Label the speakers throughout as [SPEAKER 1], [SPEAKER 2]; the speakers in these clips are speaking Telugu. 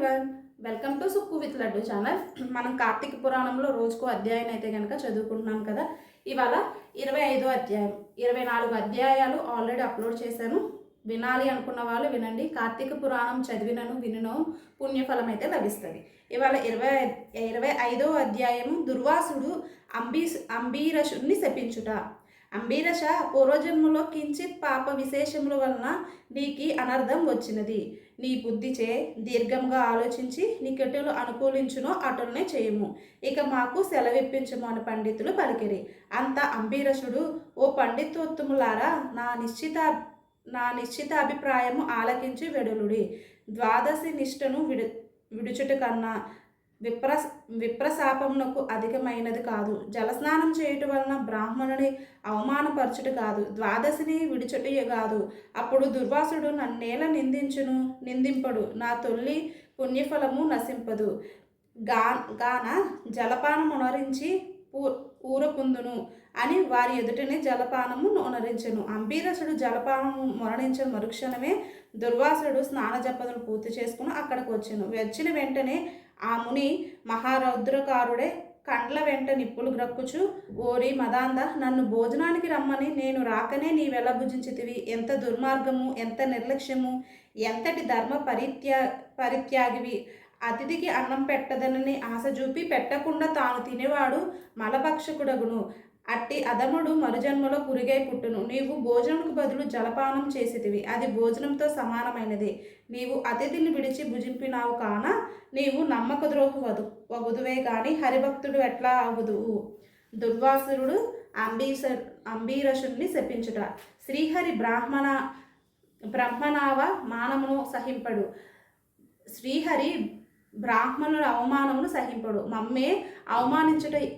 [SPEAKER 1] Everyone welcome to Sukku with Laddu channel మనం కార్తీక పురాణంలో రోజుకు అధ్యాయం అయితే కనుక చదువుకుంటున్నాం కదా. ఇవాళ ఇరవై ఐదో అధ్యాయం ఇరవై నాలుగు అధ్యాయాలు ఆల్రెడీ అప్లోడ్ చేశాను. వినాలి అనుకున్న వాళ్ళు వినండి. కార్తీక పురాణం చదివినను వినను పుణ్యఫలం అయితే లభిస్తుంది. ఇవాళ ఇరవై ఇరవై ఐదో అధ్యాయము దుర్వాసుడు అంబీ అంబీరషుని శపించుట. అంబీరష పూర్వజన్మలో కించిత్ పాప విశేషముల వలన నీకి అనర్థం వచ్చినది. నీ బుద్ధిచే దీర్ఘంగా ఆలోచించి నీకెటులు అనుకూలించునో అటులనే చేయము. ఇక మాకు సెలవిప్పించము అని పండితులు పలికిరి. అంత అంబీరసుడు ఓ పండితోత్తములారా నా నిశ్చిత నా నిశ్చిత అభిప్రాయము ఆలకించి వెడులుడి. ద్వాదశి నిష్టను విడు విడుచుట కన్నా విప్ర విప్రశాపమునకు అధికమైనది కాదు. జలస్నానం చేయుట వలన బ్రాహ్మణుని అవమానపరచుట కాదు. ద్వాదశిని విడిచుటే కాదు. అప్పుడు దుర్వాసుడు నన్నేల నిందించును నిందింపడు. నా తొల్లి పుణ్యఫలము నశింపదు. గా గాన జలపానం ఉనరించి పూ ఊరకుందును అని వారి ఎదుటనే జలపానము నొనరించెను అంబీరసుడు జలపానము మరణించిన మరుక్షణమే దుర్వాసుడు స్నాన జపదలు పూర్తి చేసుకుని అక్కడికి వచ్చాను. వచ్చిన వెంటనే ఆ ముని మహారౌద్రకారుడే కండ్ల వెంట నిప్పులు గ్రక్కుచు ఓరి మదాంద నన్ను భోజనానికి రమ్మని నేను రాకనే నీవెలా భుజించితివి. ఎంత దుర్మార్గము ఎంత నిర్లక్ష్యము ఎంతటి ధర్మ పరిత్యా పరిత్యాగివి. అతిథికి అన్నం పెట్టదనని ఆశ చూపి పెట్టకుండా తాను తినేవాడు మలభక్షకుడగును. అట్టి అదముడు మరుజన్మలో పురుగై పుట్టును. నీవు భోజనంకు బదులు జలపానం చేసితివి. అది భోజనంతో సమానమైనది. నీవు అతిథిని విడిచి భుజింపినావు కాన నీవు నమ్మక ద్రోహు వదు వగుదువే గాని హరిభక్తుడు ఎట్లా అవదు దుర్వాసురుడు అంబీస అంబీరసుని శపించుట. శ్రీహరి బ్రాహ్మణ బ్రహ్మనావ మానమును సహింపడు. శ్రీహరి బ్రాహ్మణుల అవమానమును సహింపడు. మమ్మే అవమానించుట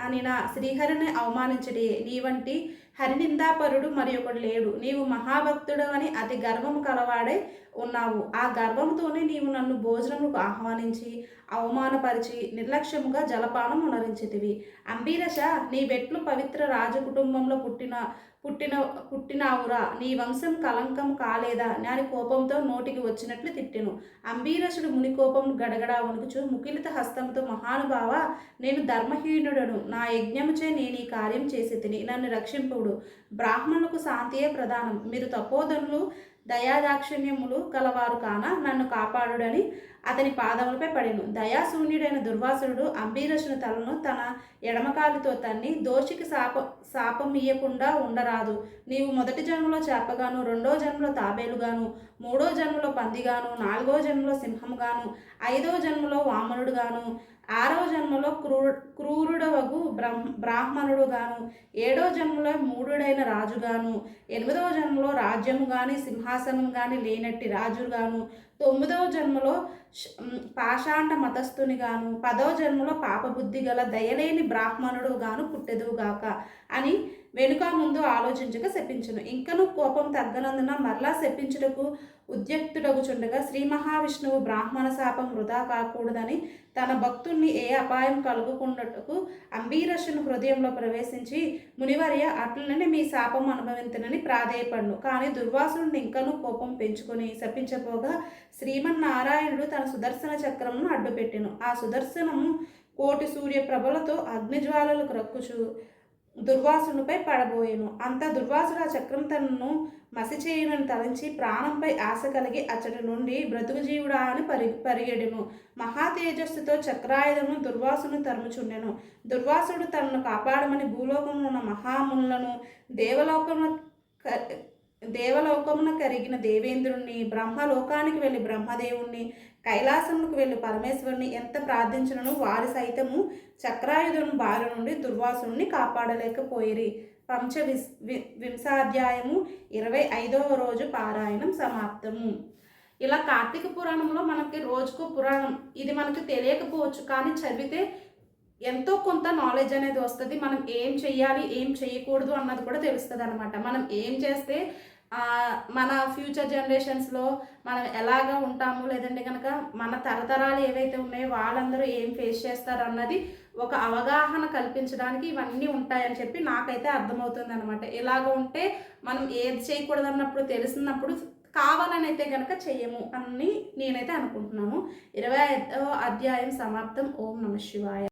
[SPEAKER 1] అని నా శ్రీహరిని అవమానించడే నీ వంటి హరినిందాపరుడు మరి ఒకడు లేడు. నీవు మహాభక్తుడు అని అతి గర్వము కలవాడే ఉన్నావు. ఆ గర్వంతోనే నీవు నన్ను భోజనముకు ఆహ్వానించి అవమానపరిచి నిర్లక్ష్యముగా జలపానం ఉనరించితివి. అంబీరష నీ వెట్లు పవిత్ర రాజకుటుంబంలో పుట్టిన పుట్టిన పుట్టినావురా. నీ వంశం కలంకం కాలేదా? నాని కోపంతో నోటికి వచ్చినట్లు తిట్టెను. అంబీరసుడు ముని కోపం గడగడా వణుకుచు ముకిలిత హస్తంతో మహానుభావ నేను ధర్మహీనుడను. నా యజ్ఞముచే నేను ఈ కార్యం చేసి తిని నన్ను రక్షింపుడు. బ్రాహ్మణులకు శాంతియే ప్రధానం. మీరు తపోధనులు దయాదాక్షిణ్యములు కలవారు కాన నన్ను కాపాడుడని అతని పాదములపై పడిను. దయాశూన్యుడైన దుర్వాసుడు అంబీరసుని తలను తన ఎడమకాలితో తన్ని దోషికి శాప శాపం ఇయ్యకుండా ఉండరాదు. నీవు మొదటి జన్మలో చేపగాను రెండో జన్మలో తాబేలుగాను మూడో జన్మలో పందిగాను నాలుగో జన్మలో సింహంగాను ఐదో జన్మలో వామనుడుగాను ఆరో జన్మలో క్రూ క్రూరుడవగు బ్రహ్మ బ్రాహ్మణుడుగాను. ఏడో జన్మలో మూడుడైన రాజుగాను. ఎనిమిదవ జన్మలో రాజ్యము కానీ సింహాసనం కానీ లేనట్టి రాజుగాను. తొమ్మిదవ జన్మలో పాషాండ మతస్థుని గాను పదవ జన్మలో పాపబుద్ధి గల దయలేని బ్రాహ్మణుడు గాను పుట్టెదువుగాక అని వెనుక ముందు ఆలోచించక శపించును. ఇంకను కోపం తగ్గనందున మరలా శపించుటకు ఉద్యక్తుడగుచుండగా శ్రీ మహావిష్ణువు బ్రాహ్మణ శాపం వృధా కాకూడదని తన భక్తుణ్ణి ఏ అపాయం కలుగుకున్నట్టుకు అంబీరషుని హృదయంలో ప్రవేశించి మునివర్య అట్లనే మీ శాపం అనుభవించనని ప్రాధేయపడును. కానీ దుర్వాసుడిని ఇంకను కోపం పెంచుకొని శపించపోగా శ్రీమన్నారాయణుడు తన సుదర్శన చక్రమును అడ్డుపెట్టెను. ఆ సుదర్శనము కోటి సూర్య ప్రభలతో అగ్నిజ్వాలలకు రక్కుచు దుర్వాసునిపై పడబోయెను. అంత దుర్వాసుడు ఆ చక్రం తనను మసి చేయనని తలంచి ప్రాణంపై ఆశ కలిగి అచ్చటి నుండి బ్రతుకుజీవుడా అని పరి పరిగెడెను. మహాతేజస్సుతో చక్రాయుధము దుర్వాసును తరుముచుండెను. దుర్వాసుడు తనను కాపాడమని భూలోకంలో ఉన్న మహాములను దేవలోకమున దేవలోకమున కరిగిన దేవేంద్రుణ్ణి బ్రహ్మలోకానికి వెళ్ళి బ్రహ్మదేవుణ్ణి కైలాసములకు వెళ్ళి. పరమేశ్వరుని ఎంత ప్రార్థించినను వారి సైతము చక్రాయుధుని బారి నుండి దుర్వాసుని కాపాడలేకపోయిరి. పంచ విస్ వి వింశాధ్యాయము ఇరవై ఐదవ రోజు పారాయణం సమాప్తము. ఇలా కార్తీక పురాణంలో మనకి రోజుకు పురాణం ఇది మనకి తెలియకపోవచ్చు కానీ చదివితే ఎంతో కొంత నాలెడ్జ్ అనేది వస్తుంది. మనం ఏం చెయ్యాలి ఏం చేయకూడదు అన్నది కూడా తెలుస్తుంది అనమాట మనం ఏం చేస్తే మన ఫ్యూచర్ జనరేషన్స్లో మనం ఎలాగా ఉంటాము? లేదంటే కనుక మన తరతరాలు ఏవైతే ఉన్నాయో వాళ్ళందరూ ఏం ఫేస్ చేస్తారు అన్నది ఒక అవగాహన కల్పించడానికి ఇవన్నీ ఉంటాయని చెప్పి నాకైతే అర్థమవుతుంది అనమాట ఇలాగ ఉంటే మనం ఏది చేయకూడదు అన్నప్పుడు తెలిసినప్పుడు కావాలని అయితే కనుక చెయ్యము అని నేనైతే అనుకుంటున్నాను. ఇరవై ఐదో అధ్యాయం సమాప్తం. ఓం నమ శివాయ.